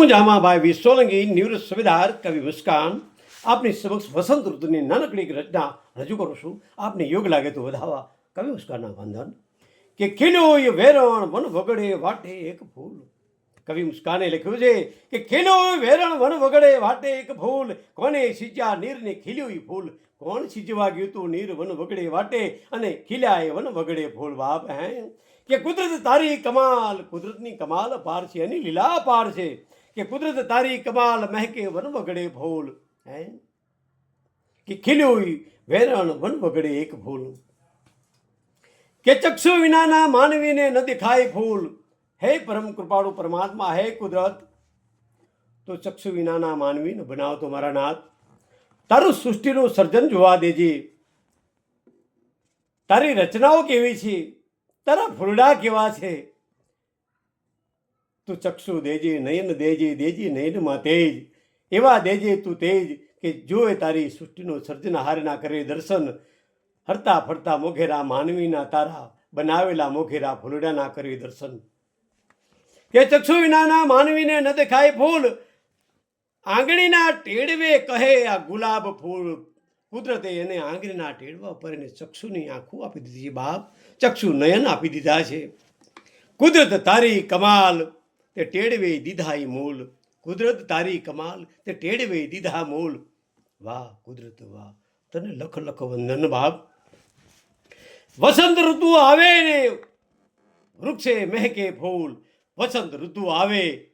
હું જામાભાઈ વી સોલંકી નિવૃત્ત સુબેદાર કવિ મુસ્કાન. આપની સમક્ષ વસંત ઋતુની નાનકડી રચના રજૂ કરું છું. આપને યોગ લાગે તો વધાવા. કવિ મુસ્કાનના વંદન. કે ખીલોય વેરણ વન વગડે વાટે એક ફૂલ. કવિ મુસ્કાને લખ્યું છે કે ખીલોય વેરણ વન વગડે વાટે એક ફૂલ. કોને સિંચ્યા નીરને ખીલ્યું ફૂલ? કોણ સિંચવા ગયું તું નીર વન વગડે વાટે? અને ખીલ્યા વન વગડે ફૂલ બાપ હે? કે કુદરત તારી કમાલ, કુદરતની કમાલ પાર છે એની લીલા પાર છે. કે કુદરત તારી કમાલ મહેકે વન વગડે ભોલ, હે? કે ખીલ્યું વેરણ વન વગડે એક ભૂલ. કે ચક્ષુ વિનાના માનવીને ન દેખાય ફૂલ, હે પરમ કૃપાળુ પરમાત્મા, હે કુદરત? તો ચક્ષુ વિનાના માનવીને બનાવતો મારા નાથ. તારું સૃષ્ટિનું સર્જન જોવા દેજે. તારી રચનાઓ કેવી છે? તારા ફૂલડા કેવા છે? તું ચક્ષુ દેજે, નયન દેજે, દેજી નયનમાં તેજ. એવા દેજે તું તેજ કે જોએ તારી સૃષ્ટિનું સર્જનહારના કરે દર્શન. હરતા ફરતા મોઘેરા માનવીના તારા, બનાવેલા મોઘેરા ફૂલડાના કરે દર્શન. કે ચક્ષુ વિનાના માનવીને ન દેખાય ફૂલ. આંગળીના ટેડવે કહે આ ગુલાબ ફૂલ. કુદરતે એને આંગળીના ટેડવા પર એને ચક્ષુની આંખું આપી દીધી છે બાપ. ચક્ષુ નયન આપી દીધા છે. કુદરત તારી કમાલ તે ટેડવે દીધા એ મૂલ, કુદરત તારી કમાલ, તે ટેડવે દીધા મૂલ. વાહ, કુદરત, વાહ. તને લખ લખ વંદન, બાપ. વસંત ઋતુ આવે ને, વૃક્ષે મહેકે ફૂલ. વસંત ઋતુ આવે,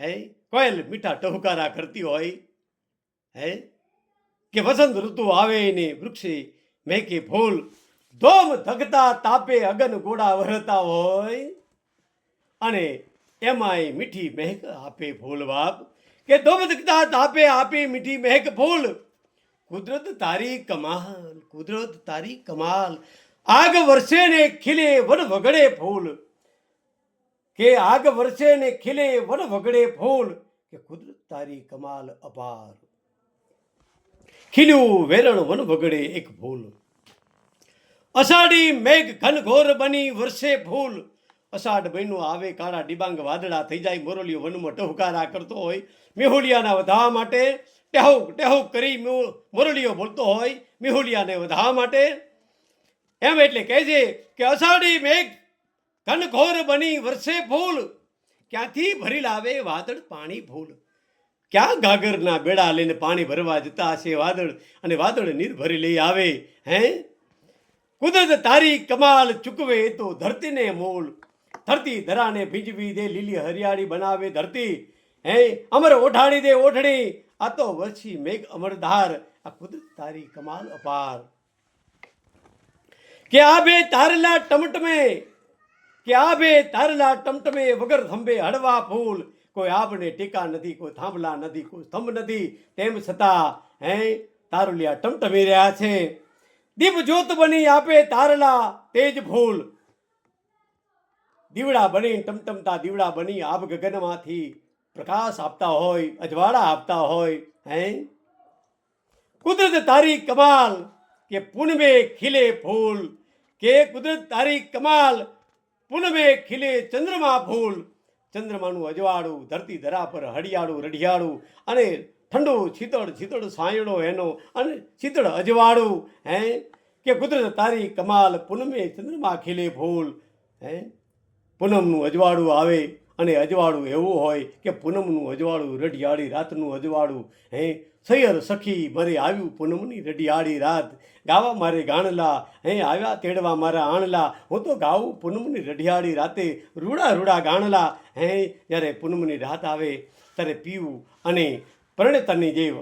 હે? કોયલ મીઠા ટહુકારા કરતી હોય, હે? કે વસંત ઋતુ આવે ને, વૃક્ષે મહેકે ફૂલ. ધોમ ધગતા તાપે અગન ગોળા વરતા હોય. અને એમાંય મીઠી મહેક આપે ફૂલ બાપ. કે ધોમ ધગતા તાપે આપે મીઠી મહેક ફૂલ. કુદરત તારી કમાલ, કુદરત તારી કમાલ. આગ વર્ષે ને ખીલે વન વગડે ફૂલ. કે આગ વર્ષે ને ખીલે વન વગડે ફૂલ. કે કુદરત તારી કમાલ અપાર. ખીલ્યું વેરણ વન વગડે એક ભૂલ અષાઢી મેઘ ઘનઘોર બની વર્ષે ફૂલ. અષાઢ મહિનો આવે, કાળા ડિબાંગ વાદળા થઈ જાય, મોરલીઓ વનમાં ટહુકારા કરતો હોય. મેહુલિયાના વધવા માટે ટેહુક ટેહુક કરી મોરલીઓ બોલતો હોય, મેહુલિયાને વધવા માટે. એમ એટલે કહે છે કે અષાઢી મેઘ ઘનઘોર બની વર્ષે ફૂલ, ક્યાંથી ભરી લાવે વાદળ પાણી ભૂલ ક્યાં ગાગરના બેડા લઈને પાણી ભરવા જતા હશે વાદળ અને વાદળ નીર ભરી લઈ આવે, હે? કુદરત તારી કમાલ ચૂકવે તો ધરતીને મોલ ધરતી ધરાને ભીંજવી દે, લીલી હરિયાળી બનાવે ધરતી. હે, અમર ઓઢાડી દે ઓઢણી. આ તો વર્ષી મેઘ અમરધાર. આ કુદરત તારી કમાલ અપાર. કે આ બે તારલા ટમટમે, કે આ બે તારલા ટમટમે વગર થંભે હળવા ફૂલ. કોઈ આબને ટીકા નથી, કોઈ થાંભલા નથી, કોઈ સ્તંભ નથી. તેમ છતાં, હે, તારુલિયા ટમટમી રહ્યા છે. દીપ જ્યોત બની આપે તારલા તેજ ફૂલ. દીવડા બની, ટમટમતા દીવડા બની આબ ગગનમાંથી પ્રકાશ આપતા હોય, અજવાળા આપતા હોય, હે? કુદરત તારી કમાલ કે પૂનમે ખીલે ફૂલ? કે કુદરત તારી કમાલ પૂનમે ખીલે ચંદ્રમા ફૂલ? ચંદ્રમાનું અજવાળું, ધરતી ધરા પર હડિયાળું રઢિયાળું અને ઠંડુ શીતળ શીતળ સાયણો એનો અને શીતળ અજવાળું, હે? કે કુદરત તારી કમાલ પૂનમે ચંદ્રમા ખીલે ફૂલ, હે? પૂનમનું અજવાળું આવે અને અજવાળું એવું હોય કે પૂનમનું અજવાળું રઢિયાળી રાતનું અજવાળું. હે સૈયર સખી મરે આવ્યું પૂનમની રઢિયાળી રાત. ગાવા મારે ગાણલા, હે, આવ્યા તેડવા મારા આણલા. હું તો ગાઉં પૂનમની રઢિયાળી રાતે, રૂડા રૂડા ગાણલા. હે, જ્યારે પૂનમની રાત આવે ત્યારે પીવું અને પરણેતરની જે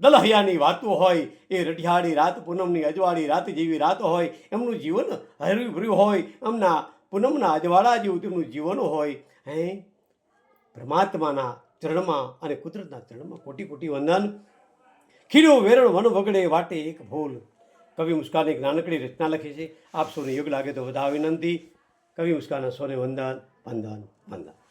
દલહયાની વાતો હોય, એ રઢિયાળી રાત, પૂનમની અજવાળી રાત જેવી રાત હોય, એમનું જીવન હર્યું ભર્યું હોય, એમના પૂનમના અજવાળા જેવું તેમનું જીવન હોય, હે? પરમાત્માના ચરણમાં અને કુદરતના ચરણમાં કોટી કોટી વંદન. ખીરો વેરણ વન વગડે વાટે એક ભૂલ. કવિ મુસ્કાન એક નાનકડી રચના લખી છે. આપ સૌને યોગ લાગે તો વધારે વિનંતી. કવિ મુસ્કાન સૌને વંદન વંદન વંદન.